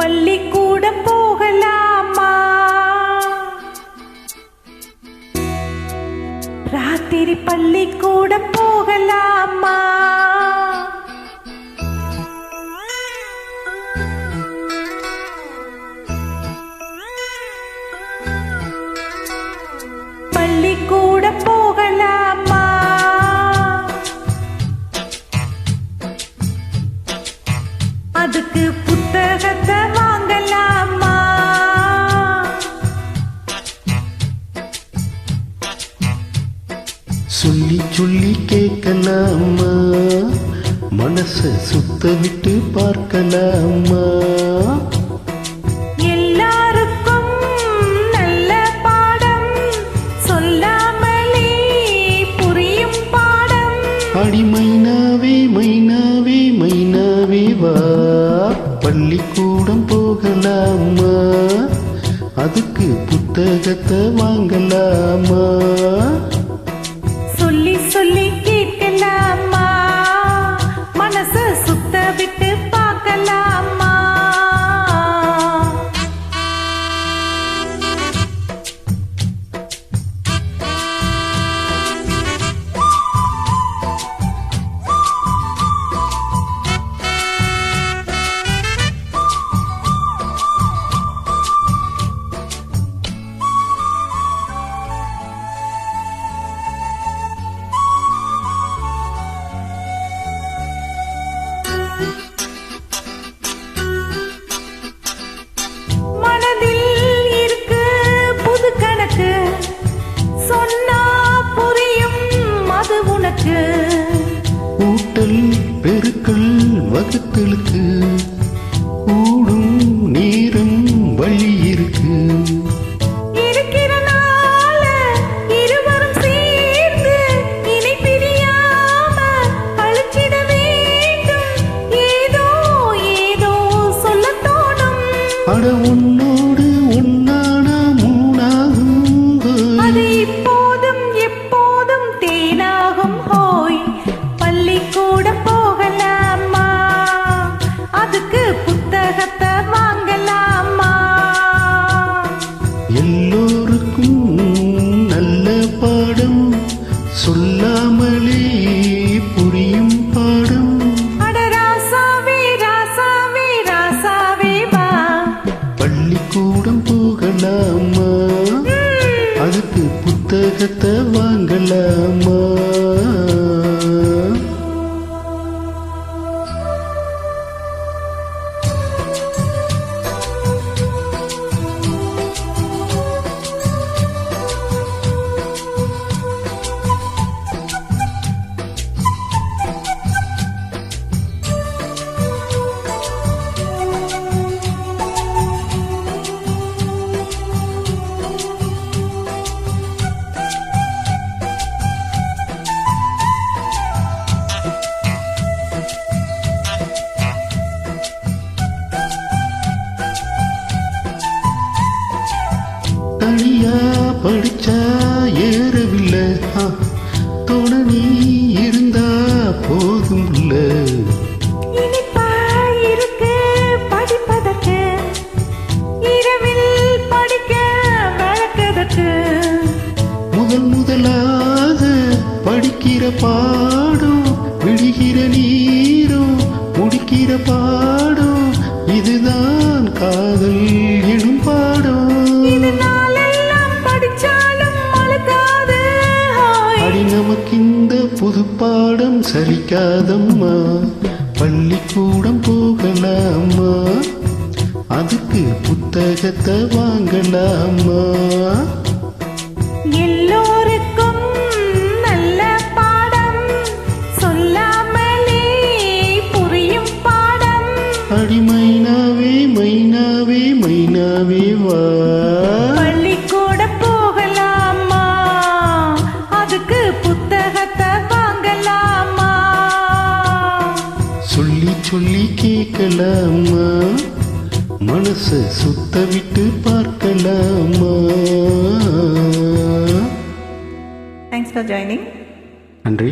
பள்ளிக்கூடம் போகலாமா? ராத்திரி பள்ளிக்கூடம் போகலாமா? சொல்லி சொல்லி கேட்கலாமா? மனச சுத்த விட்டு பார்க்கலாமா? எல்லாருக்கும் நல்ல பாடம் சொல்லாமலே புரியும் பாடம். அடி மைனாவே மைனாவே மைனாவே வா. பள்ளிக்கூடம் போகலாமா? அதுக்கு புத்தகத்தை வாங்கலாமா? வகுத்தலுக்கு கூடும் நேரம் வழி இருக்கு பள்ளிக்கூடம் போகலாமா? அதுக்கு புத்தகத்தை தனியா படிச்சா ஏறவில்லை. துணை நீ இருந்தா போதும் இல்லை. முதல் முதலாக படிக்கிற பாடம் விடுகிற நீரும் முடிக்கிற பாடம் இதுதான் புது பாடம் சலிக்காதம்மா பள்ளிக்கூடம் போகலாமா அதுக்கு புத்தகத்தை வாங்கலாமா எல்லோருக்கும் நல்ல பாடம். சொல்லாமலே புரியும் பாடம். அடி மைனாவே மைனாவே மைனாவே வா. கேட்கலாமா மனச சுத்த விட்டு பார்க்கலாமா? தேங்க்ஸ் ஃபார் ஜாயினிங் நன்றி.